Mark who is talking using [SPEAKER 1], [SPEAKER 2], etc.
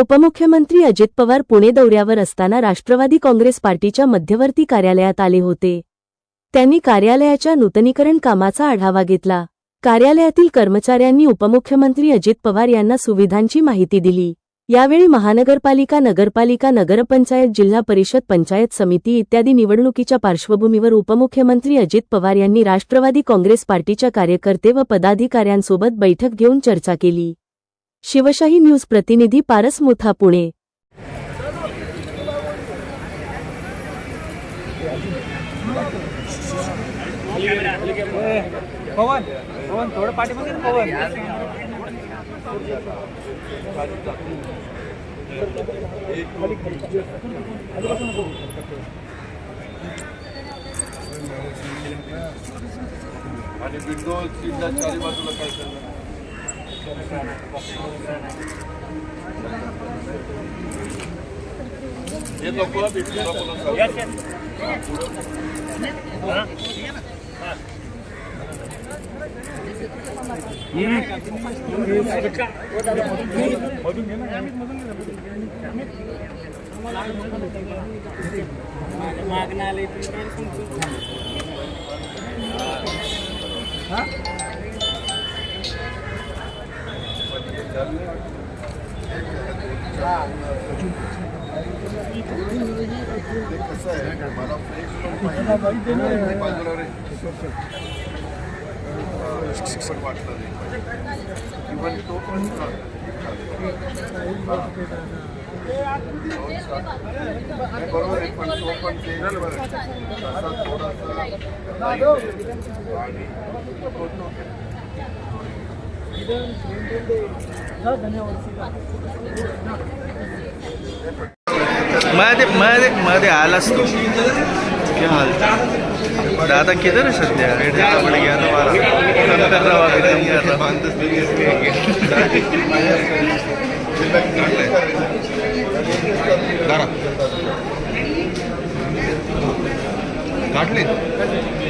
[SPEAKER 1] उपमुख्यमंत्री अजित पवार पुणे दौऱ्यावर असताना राष्ट्रवादी काँग्रेस पार्टीच्या मध्यवर्ती कार्यालयात आले होते. त्यांनी कार्यालयाच्या नूतनीकरण कामाचा आढावा घेतला. कार्यालयातील कर्मचाऱ्यांनी उपमुख्यमंत्री अजित पवार यांना सुविधांची माहिती दिली. यावेळी महानगरपालिका नगरपालिका नगरपंचायत जिल्हा परिषद पंचायत समिती इत्यादी निवडणुकीच्या पार्श्वभूमीवर उपमुख्यमंत्री अजित पवार यांनी राष्ट्रवादी काँग्रेस पार्टीच्या कार्यकर्ते व पदाधिकाऱ्यांसोबत बैठक घेऊन चर्चा केली. शिवशाही न्यूज प्रतिनिधी पारस मुथा पुणे.
[SPEAKER 2] पवन पवन थोडं पाठीमध्ये ना पवन.
[SPEAKER 3] आणि विंडो सीटला चारी बाजूला काय करणार? हे लोक भेटले ते कसं आहे मला फ्लेक्स पण वाटलं इव्हन तो पण नाही, बरोबर आहे पण तो पण ते थोडासा आणि
[SPEAKER 4] मध्ये मध्ये मध्ये आलास तू क्या हाल दादा किधर है सध्या रेडियो पड़ गया ना वाला काम कर रहा अभी नहीं कर रहा
[SPEAKER 3] काढले